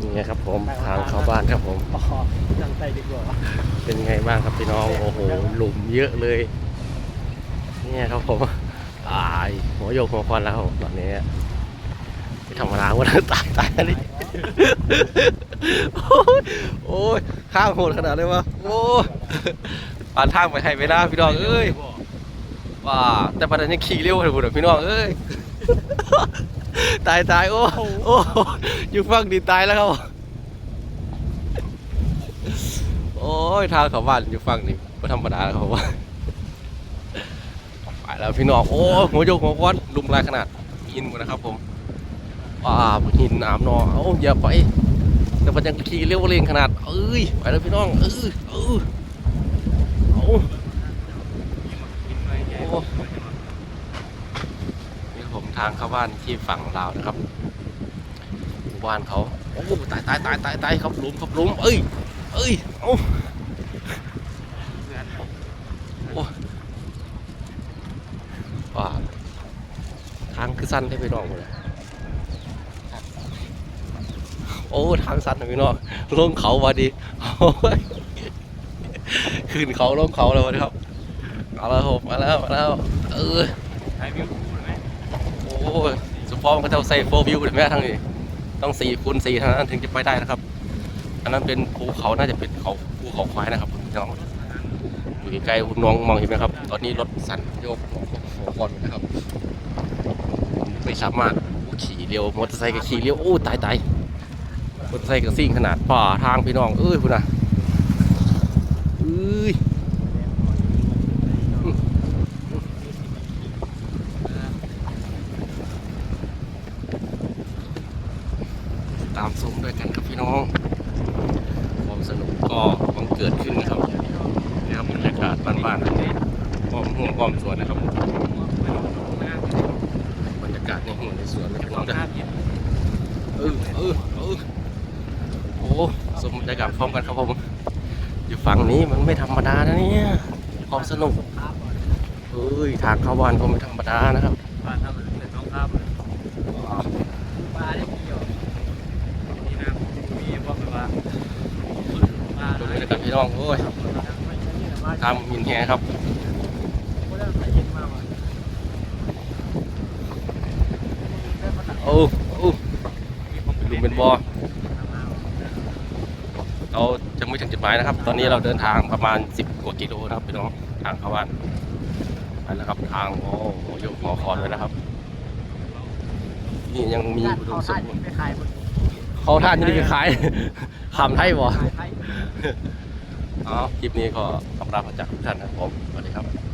นี่ไงครับผมทางเข้าบ้านครับผมอ๋อนั่งใต้ดีกว่าเป็นไงบ้างครับพี่น้องโอ้โหหลุมเยอะเลยเนี่ยครับผมตายหัวโยกหัวควันแล้วครับผมตอนนี้ไม่ธรรมดาวันนั้นตายตายอะไรโอ้ยโอ้ยข้างโหดขนาดเลยวะโอ้ยปานทางไปให้ไม่ได้พี่น้องเอ้ยว้าแต่ประเด็นยังขี่เร็วเลยบุญพี่น้องเอ้ย ตายตายโอ้โอ้อยู่ฟังดีตายแล้วครับโอ้ยทางเขาบ้านอยู่ฝั่งนี้ก็ธรรมดาแล้วครับว่าไปแล้วพี่น้องโอ้ยหัวโยกหัวก้อนลุมลายขนาดหินหมดนะครับผมว้าหินน้ำนอเอ้าอย่าไปแต่มันยังขี่เร็วเร่งขนาดเอ้ยไปแล้วพี่น้องเออเออเอาโอ้นี่ผม ทางเข้าบ้านที่ฝั่งลาวนะครับหมู่บ้านเขาโอ้ตายตายตายตายตายครับลุมครับลุมเอ้ยเอ้ยเอาโอ้ว้าทางคือสั้นได้ไปน้องหมดเลยโอ้ทางสั้นนะพี่น้องลงเขามาดีโอ้ยขึ้นเขาลงเขาแล้ววะครับเอาแล้วมมาแล้วมาแล้วเออ อ้ยสปอร์มก็จะใส่โฟวิวเลยแม่ทางนี้ต้องสี่คูณสี่เท่านั้นถึงจะไปได้นะครับ อันนั้นเป็นภูเขาน่าจะเป็นเขาภูเขาควายนะครับคุณน้องอยู่ไกลๆคุณน้องมองเห็นไหมครับ ตอนนี้รถสั่นโยกหัวก่อนนะครับไม่สามารถขี่เร็วมอเตอร์ไซค์ก็ขี่เร็วโอ้ตายตายมอเตอร์ไซค์ก็ซิ่งขนาดป่าทางพี่น้องเอ้ยคุณน่ะเอ้ย ตามซุ้มด้วยกันครับพี่น้องความสนุกก็บังเกิดขึ้นนะครับนี่ครับบรรยากาศบ้านๆอ้อมห่วงอ้อมสวนนะครับบรรยากาศในห่วงในสวนนะครับน้องเด้อเออเออเออโอ้สมบรรยากาศพร้อมกันครับผมอยู่ฝั่งนี้มันไม่ธรรมดานะเนี่ยความสนุกเอ้ยทางเข้าบ้านก็ไม่ธรรมดานะครับบ้านทำเหมือนน้องครับปลาได้กี่หยอดนี่นะมีพวกแบบว่าปลา ดูบรรยากาศ พี่น้องโอ้ยทางมินแฮครับโอ้โอ้ลุมเป็นบอเราจะไม่ถึงจุดหมายนะครับ ตอนนี้เราเดินทางประมาณ 10กว่ากิโลนะครับพี่น้องทางเข้าบ้านไปแล้วครับทางโอ้โหยกหอคอนเลยนะครับ นี่ยังมีอุดมสมบูรณ์ไปขายบนเขาท่านนี่ไปขายคำไทยบ่ อ๋อคลิปนี้ก็ขอบคุณพระจากทุกท่านนะครับผมสวัสดีครับ